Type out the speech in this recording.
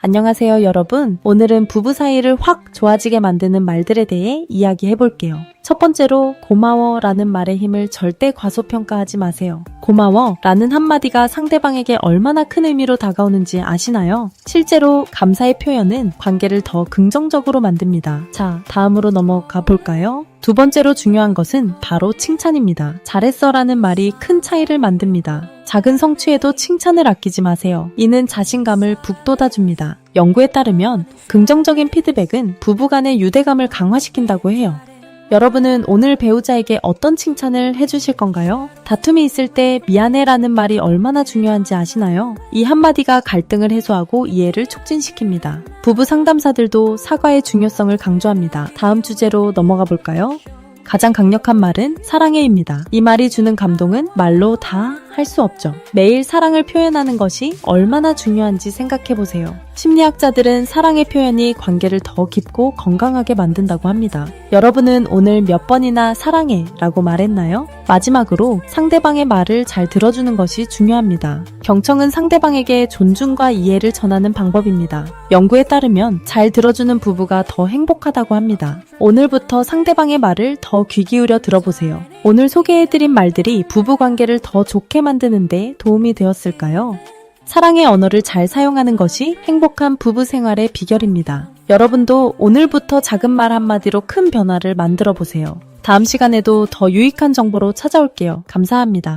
안녕하세요, 여러분. 오늘은 부부 사이를 확 좋아지게 만드는 말들에 대해 이야기해 볼게요. 첫 번째로 고마워 라는 말의 힘을 절대 과소평가하지 마세요. 고마워 라는 한마디가 상대방에게 얼마나 큰 의미로 다가오는지 아시나요? 실제로 감사의 표현은 관계를 더 긍정적으로 만듭니다. 자, 다음으로 넘어가 볼까요? 두 번째로 중요한 것은 바로 칭찬입니다. 잘했어 라는 말이 큰 차이를 만듭니다. 작은 성취에도 칭찬을 아끼지 마세요. 이는 자신감을 북돋아 줍니다. 연구에 따르면 긍정적인 피드백은 부부 간의 유대감을 강화시킨다고 해요. 여러분은 오늘 배우자에게 어떤 칭찬을 해주실 건가요? 다툼이 있을 때 미안해라는 말이 얼마나 중요한지 아시나요? 이 한마디가 갈등을 해소하고 이해를 촉진시킵니다. 부부 상담사들도 사과의 중요성을 강조합니다. 다음 주제로 넘어가 볼까요? 가장 강력한 말은 사랑해입니다. 이 말이 주는 감동은 말로 다 할 수 없죠. 매일 사랑을 표현하는 것이 얼마나 중요한지 생각해 보세요. 심리학자들은 사랑의 표현이 관계를 더 깊고 건강하게 만든다고 합니다. 여러분은 오늘 몇 번이나 사랑해 라고 말했나요? 마지막으로 상대방의 말을 잘 들어주는 것이 중요합니다. 경청은 상대방에게 존중과 이해를 전하는 방법입니다. 연구에 따르면 잘 들어주는 부부가 더 행복하다고 합니다. 오늘부터 상대방의 말을 더 귀 기울여 들어보세요. 오늘 소개해드린 말들이 부부 관계를 더 좋게 만드는데 도움이 되었을까요? 사랑의 언어를 잘 사용하는 것이 행복한 부부 생활의 비결입니다. 여러분도 오늘부터 작은 말 한마디로 큰 변화를 만들어 보세요. 다음 시간에도 더 유익한 정보로 찾아올게요. 감사합니다.